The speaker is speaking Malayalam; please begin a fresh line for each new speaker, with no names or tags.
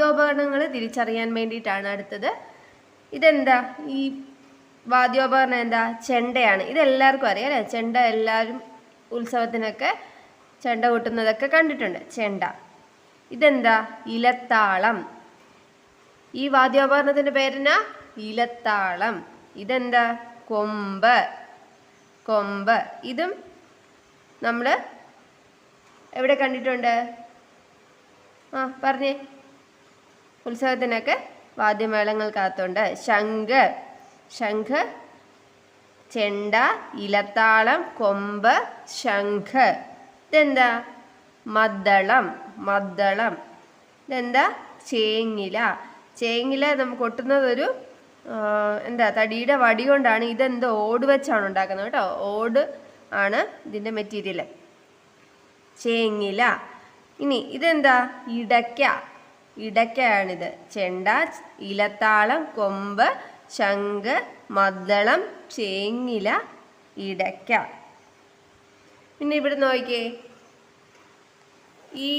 വാദ്യോപകരണങ്ങൾ തിരിച്ചറിയാൻ വേണ്ടിയിട്ടാണ് അടുത്തത്. ഇതെന്താ? ഈ വാദ്യോപകരണം എന്താ? ചെണ്ടയാണ്. ഇതെല്ലാവർക്കും അറിയാം അല്ലേ? ചെണ്ട എല്ലാവരും ഉത്സവത്തിനൊക്കെ ചെണ്ട കൊട്ടുന്നതൊക്കെ കണ്ടിട്ടുണ്ട്. ചെണ്ട. ഇതെന്താ? ഇലത്താളം. ഈ വാദ്യോപകരണത്തിന്റെ പേരെന്നാ? ഇലത്താളം. ഇതെന്താ? കൊമ്പ്. കൊമ്പ്. ഇതും നമ്മൾ എവിടെ കണ്ടിട്ടുണ്ട്? ആ പറഞ്ഞേ. ഉത്സവത്തിനൊക്കെ വാദ്യമേളങ്ങൾക്കകത്തുണ്ട്. ശംഖ് ശംഖ് ചെണ്ട ഇലത്താളം കൊമ്പ് ശംഖ്. ഇതെന്താ? മദ്ദളം മദ്ദളം. ഇതെന്താ? ചേങ്ങില. ചേങ്ങില നമുക്ക് കൊട്ടുന്നത് ഒരു എന്താ തടിയുടെ വടി കൊണ്ടാണ് ഇതെന്തോ ഓട് വെച്ചാണ് ഉണ്ടാക്കുന്നത് കേട്ടോ. ഓട് ആണ് ഇതിന്റെ മെറ്റീരിയൽ ചേങ്ങില. ഇനി ഇതെന്താ? ഇടയ്ക്ക. ഇടയ്ക്കയാണിത് ചെണ്ട ഇലത്താളം കൊമ്പ് ശംഖ് മദ്ദളം ചേങ്ങില ഇടയ്ക്ക. പിന്നെ ഇവിടെ നോക്കിയേ. ഈ